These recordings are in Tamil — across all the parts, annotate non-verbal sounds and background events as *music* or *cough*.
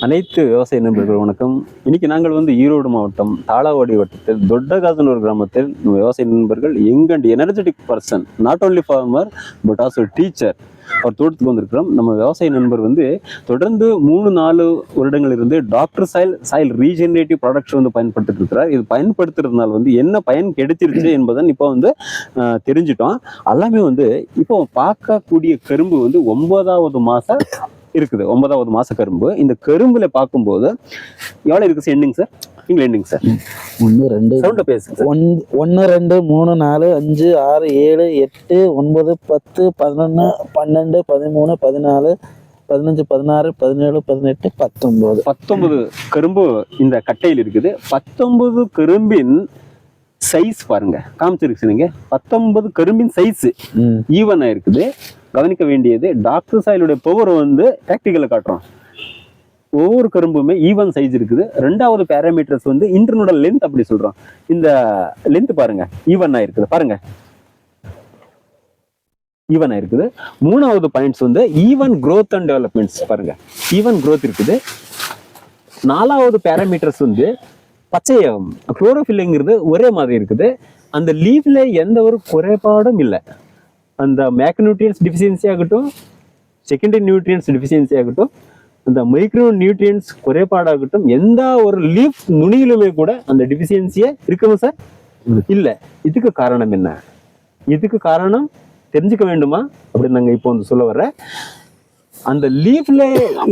அனைத்து விவசாய நண்பர்கள் வணக்கம். இன்னைக்கு நாங்கள் வந்து ஈரோடு மாவட்டம் தாளாவாடி வட்டத்தில் தொட்டகாசனூர் கிராமத்தில் நம்ம விவசாய நண்பர்கள் எங்கண்ட் energetic person not only farmer but also teacher அவர் தோட்டத்துக்கு வந்திருக்கிறோம். நம்ம விவசாய நண்பர் வந்து தொடர்ந்து மூணு நாலு வருடங்கள் இருந்து doctor soil soil regenerative products வந்து பயன்படுத்திட்டு இருக்கிறார். இது பயன்படுத்துறதுனால வந்து என்ன பயன் கிடைச்சிருச்சு என்பதை இப்போ வந்து தெரிஞ்சிட்டோம். எல்லாமே வந்து இப்போ பார்க்கக்கூடிய கரும்பு வந்து ஒன்பதாவது மாதம் இருக்குது. ஒன்பதாவது மாச கரும்பு. இந்த கரும்புல பார்க்கும்போது எவ்வளவு இருக்கு எண்டிங் சார் நீங்க எண்டிங் சார் ஒன்று ரெண்டு சவுண்ட பேசுங்க ஒன்று ரெண்டு மூணு நாலு அஞ்சு ஆறு ஏழு எட்டு ஒன்பது பத்து பதினொன்று பன்னெண்டு பதிமூணு பதினாலு பதினஞ்சு பதினாறு பதினேழு பதினெட்டு பத்தொம்போது பத்தொன்பது கரும்பு இந்த கட்டையில் இருக்குது. பத்தொன்பது கரும்பின் சைஸ் பாருங்க. காமிச்சிருக்கு நீங்க? பத்தொன்பது கரும்பின் சைஸ் ஈவனா இருக்குது கவனிக்க வேண்டியது டாக்டர் சாயிலுடைய பவர் வந்து ப்ராக்டிக்கலை காட்டுறோம். ஒவ்வொரு கரும்புமே ஈவன் சைஸ் இருக்குது. ரெண்டாவது பேராமீட்டர்ஸ் வந்து இன்டர்னோட லென்த் அப்படி சொல்றோம். இந்த லென்த் பாருங்க. ஈவனா இருக்குது பாருங்க. ஈவனா இருக்குது மூணாவது பாயிண்ட்ஸ் வந்து ஈவன் growth அண்ட் டெவலப்மெண்ட்ஸ் பாருங்க. ஈவன் growth இருக்குது. நாலாவது பேராமீட்டர்ஸ் வந்து பச்சையம் குளோரோஃபில்லுங்கிறது ஒரே மாதிரி இருக்குது. அந்த லீஃப்ல எந்த ஒரு குறைபாடும் இல்லை. அந்த மேக்னியூட்ரியன்ஸ் டிஃபிஷியன்சி ஆகட்டும் செகண்டரி நியூட்ரியன்ஸ் டிஃபிஷியன்சி ஆகட்டும் அந்த மைக்ரோ நியூட்ரியன்ஸ் குறைபாடாகட்டும் எந்த ஒரு லீஃப் நுனியிலுமே கூட அந்த டிஃபிஷியன்சியே இருக்குமா சார்? இல்லை. இதுக்கு காரணம் என்ன? இதுக்கு காரணம் தெரிஞ்சுக்க வேண்டுமா? அப்படின்னு நாங்கள் இப்போ வந்து சொல்ல வர அந்த லீஃப்ல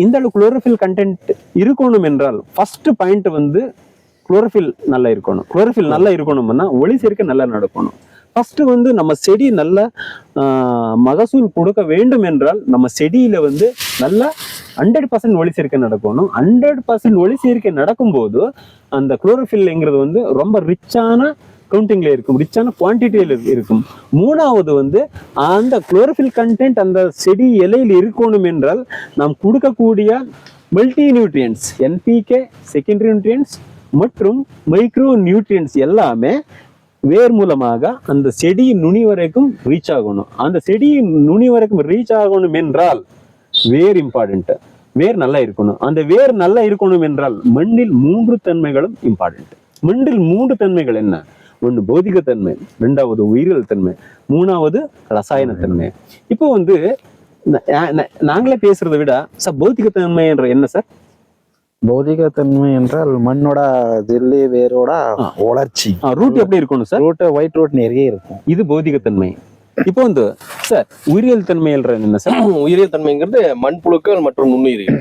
இந்த அளவு குளோரோஃபில் கண்டென்ட் இருக்கணும் என்றால் ஃபர்ஸ்ட் பாயிண்ட் வந்து குளோரோஃபில் நல்லா இருக்கணும். குளோரோஃபில் நல்லா இருக்கணும்னா ஒளி சேர்க்கை நல்லா நடக்கணும். ஃபஸ்ட்டு வந்து நம்ம செடி நல்ல மகசூல் கொடுக்க வேண்டும் என்றால் நம்ம செடியில் வந்து நல்லா ஹண்ட்ரட் பர்சன்ட் ஒளி சேர்க்கை நடக்கணும். ஹண்ட்ரட் பர்சன்ட் ஒளி சேர்க்கை நடக்கும்போது அந்த குளோரோஃபில்ங்கிறது வந்து ரொம்ப ரிச்சான கவுண்டிங்ல இருக்கும். ரிச்சான குவான்டிட்டியில் இருக்கும். மூணாவது வந்து அந்த குளோரோஃபில் கண்டென்ட் அந்த செடி இலையில் இருக்கணும் என்றால் நாம் கொடுக்கக்கூடிய multi nutrients NPK secondary nutrients மற்றும் மைக்ரோ நியூட்ரியன்ஸ் எல்லாமே வேர் மூலமாக அந்த செடியின் நுனி வரைக்கும் ரீச் ஆகணும். அந்த செடியின் நுனி வரைக்கும் ரீச் ஆகணும் என்றால் வேர் இம்பார்ட்டன்ட் வேர் நல்லா இருக்கணும். அந்த வேர் நல்லா இருக்கணும் என்றால் மண்ணில் மூன்று தன்மைகளும் இம்பார்ட்டன்ட் மண்ணில் மூன்று தன்மைகள் என்ன? ஒன்று பௌதிக தன்மை ரெண்டாவது உயிரியல் தன்மை மூணாவது ரசாயன தன்மை இப்போ வந்து நாங்களே பேசுறதை விட சார் பௌத்திக தன்மை என்ற என்ன சார் பௌதிக தன்மை என்றால் மண்ணோட ஜெல்லி வேரோட. வளர்ச்சி. ரூட் எப்படி இருக்கணும் சார் ரூட் ஒயிட் ரூட் நிறைய இருக்கும். இது பௌதிக தன்மை இப்போ வந்து சார் உயிரியல் தன்மை என்ன சார் *clears throat* உயிரியல் தன்மைங்கிறது மண்புழுக்கள் மற்றும் நுண்ணுயிரிகள்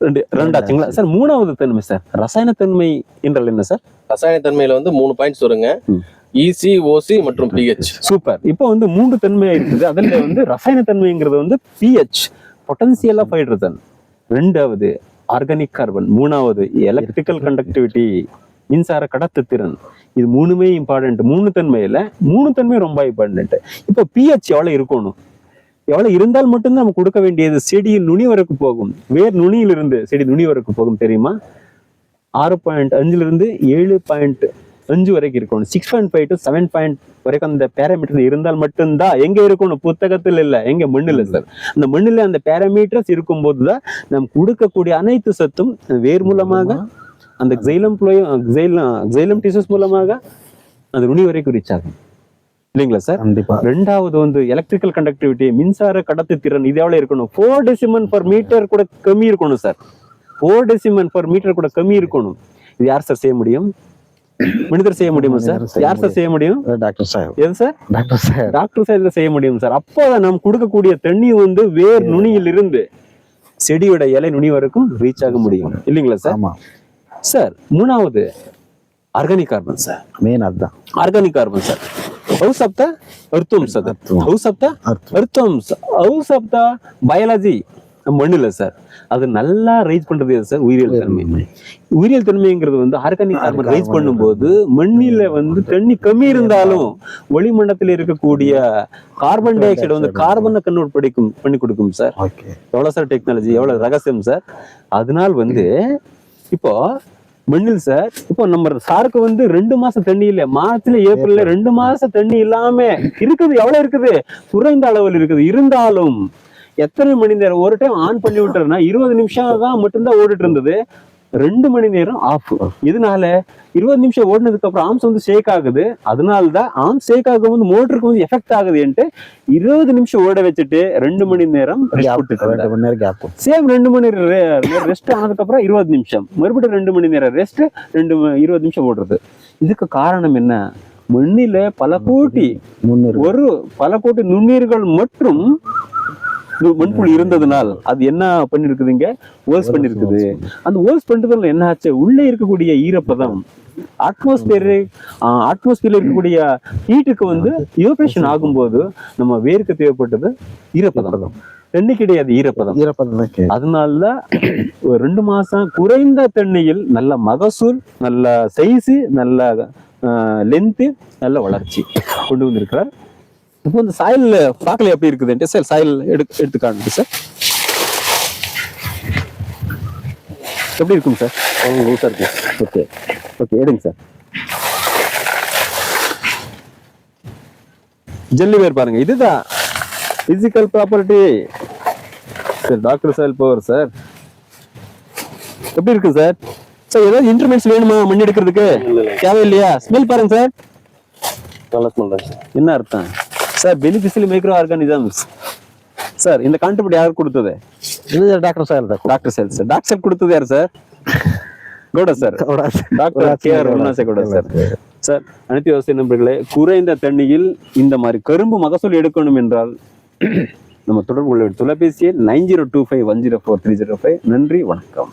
ரெண்டு ரெண்டாச்சுங்களா? சார் மூணாவது தன்மை சார் ரசாயன தன்மை என்றால் என்ன சார் ரசாயன தன்மையில வந்து மூணு பாயிண்ட்ஸ் வருங்க. E. இசி ஓசி மற்றும் பிஹெச் சூப்பர் இப்போ வந்து மூன்று தன்மை இருக்குது. அதுல வந்து ரசாயன தன்மைங்கிறது வந்து பிஹெச் பொட்டன்சியல் ஆஃப் ஹைட்ரஜன் ரெண்டாவது ஆர்கானிக் கார்பன் மூணாவது எலக்ட்ரிக்கல் கண்டக்டிவிட்டி மின்சார கடத்து திறன் இது மூணுமே இம்பார்ட்டன்ட் மூணு தன்மையில மூணு தன்மை ரொம்ப இம்பார்ட்டன்ட் இப்போ பிஹெச் எவ்வளவு இருக்கணும்? எவ்வளவு இருந்தால் மட்டும்தான் நம்ம கொடுக்க வேண்டியது செடியின் நுனி வரைக்கும் போகும். வேர் நுனியிலிருந்து செடி நுனி வரைக்கும் போகும் தெரியுமா? ஆறு பாயிண்ட் அஞ்சுல இருந்து ஏழு பாயிண்ட் அஞ்சு வரைக்கும் இருக்கணும். Six point five to seven point வரைக்கும் அந்த பேராமீட்டர் இருந்தால் மட்டும்தான் எங்க இருக்கணும்? புத்தகத்தில் இல்ல. எங்க? மண்ணில் சார் அந்த மண்ணில் அந்த பேராமீட்டர்ஸ் இருக்கும்போது தான் நாம் கொடுக்கக்கூடிய அனைத்து சத்தும் வேர் மூலமாக அந்த ஜெயிலம் ஜெயிலம் டிசஸ் மூலமாக அந்த நுனி வரைக்கும் ரீச் ஆகும். இல்லைங்களா சார்? கண்டிப்பா. ரெண்டாவது வந்து எலக்ட்ரிக்கல் கண்டக்டிவிட்டி மின்சார கடத்து திறன் இது எவ்வளவு இருக்கணும். ஃபோர் டெசிமன் பர் மீட்டர் கூட கம்மி இருக்கணும் sir. Four decisiemens per metre கூட கம்மி இருக்கணும். இது யார் சார் செய்ய முடியும்? மனிதர் செய்ய முடியுமா சார்? யார் சார் செய்ய முடியும்? டாக்டர் சாஹிப் எது சார்? டாக்டர் சாஹிப் டாக்டர் சாஹிப் செய்ய முடியும் சார். அப்போ நாம் கொடுக்கக்கூடிய தண்ணி வந்து வேர் நுனியில் இருந்து செடியோட இலை நுனி வரைக்கும் ரீச் ஆக முடியும். இல்லைங்களா சார்? சார் மூணாவது ஆர்கானிக் கார்பன் சார். மெயின் அதுதான். Organic carbon sir. House of the அர்த்தம் சார் ஹவுஸ் ஆஃப் த அர்த்தம் ஹவுஸ் ஆஃப் த பயாலஜி மண்ணில் சார் அது நல்லா ரைஸ் பண்றது எது சார் உயிரியல் தன்மை. உயிரியல் தன்மைங்கிறது வந்து ஆர்கானிக் கார்பன் ரைஸ் பண்ணும்போது மண்ணில வந்து தண்ணி கம்மி இருந்தாலும் வளிமண்டலத்தில் இருக்கக்கூடிய கார்பன் டை ஆக்சைடு வந்து கார்பனை கன்வெர்ட் படிக்கும் பண்ணி கொடுக்கும் சார் ஓகே எவ்வளவு சார் டெக்னாலஜி எவ்வளவு ரகசியம் சார் அதனால் வந்து இப்போ மண்ணில் சார் இப்போ நம்ம சாருக்கு வந்து ரெண்டு மாசம் தண்ணி இல்ல மார்ச்ல ஏப்ரல்ல ரெண்டு மாசம் தண்ணி இல்லாம இருக்குது எவ்வளவு இருக்குது? குறைந்த அளவில் இருக்குது. இருந்தாலும் எத்தனை மணி நேரம்? ஒரு டைம் ஆன் பண்ணி விட்டுறேன்னா இருபது நிமிஷம் தான் மட்டும்தான் ஓடிட்டு இருந்தது. ரெண்டு மணி நேரம் ஆஃப் இதனால இருபது நிமிஷம் ஓடினதுக்கு அப்புறம் ஆம்ஸ் வந்து ஷேக் ஆகுது. அதனால தான் ஆம் ஷேக் ஆகும்போது மோட்டருக்கு வந்து எஃபெக்ட் ஆகுதுன்ட்டு இருபது நிமிஷம் ஓட வச்சுட்டு ரெண்டு மணி நேரம் சேம் ரெண்டு மணி நேரம் ரெஸ்ட் ஆனதுக்கு அப்புறம் இருபது நிமிஷம். மறுபடியும் ரெண்டு மணி நேரம் ரெஸ்ட் ரெண்டு இருபது நிமிஷம் ஓடுறது. இதுக்கு காரணம் என்ன? மண்ணில பல கோட்டி முன்னூறு. ஒரு பல கோடி நுண்ணுயிர்கள் மற்றும் மண்புழு இருந்ததுனால் அது என்ன பண்ணிருக்குதுங்க? ஓஸ் பண்ணிருக்குது. அந்த ஓஸ் பண்றதுல என்ன ஆச்சு? உள்ளே இருக்கக்கூடிய ஈரப்பதம் அட்மாஸ்பியர் அட்மாஸ்பியர்ல இருக்கக்கூடிய ஹீட்டுக்கு வந்து யோபேஷன் ஆகும்போது நம்ம வேர்க்கு தேவைப்பட்டது ஈரப்பதம். தண்ணி கிடையாது ஈரப்பதம். ஈரப்பதம் தான் கேட்கும் அதனால ஒரு ரெண்டு மாசம் குறைந்த தண்ணியில் நல்ல மகசூல் நல்ல சைஸு நல்ல லென்த்து நல்ல வளர்ச்சி கொண்டு வந்திருக்கிறார் இப்போ இந்த சாயில் பார்க்கல எப்படி இருக்குதுன்ட்டு சார் சாயில் எடு எடுத்து காணுங்க சார். எப்படி இருக்கும் சார்? லூஸாக இருக்கு ஓகே. ஓகே எடுங்க சார். ஜெல்லி வேர் பாருங்க இதுதான். Physical property sir doctor sir போவர் sir. எப்படி இருக்கு சார்? சார் ஏதாவது இன்டர்மெண்ட்ஸ் வேணுமா மண் எடுக்கிறதுக்கு? தேவையில்லையா? ஸ்மெல் பாருங்க சார். நல்லா ஸ்மெல் என்ன அர்த்தம்? Sir beneficial micro organisms sir இந்த கான்ட்ரிபியூட் யார் கொடுத்தது? இது doctor sir doctor sir sir doctor sir கொடுத்தது யார் sir Gowda sir doctor K R உன்னாசே Gowda sir sir அனைத்து விவசாய நண்பர்களே குறைந்த தண்ணியில் இந்த மாதிரி கரும்பு மகசூல் எடுக்கணும் என்றால் *clears throat* நம்ம தொடர்பு கொள்ள வேண்டிய தொலைபேசி எண் nine zero two five one zero four three zero five. நன்றி வணக்கம்.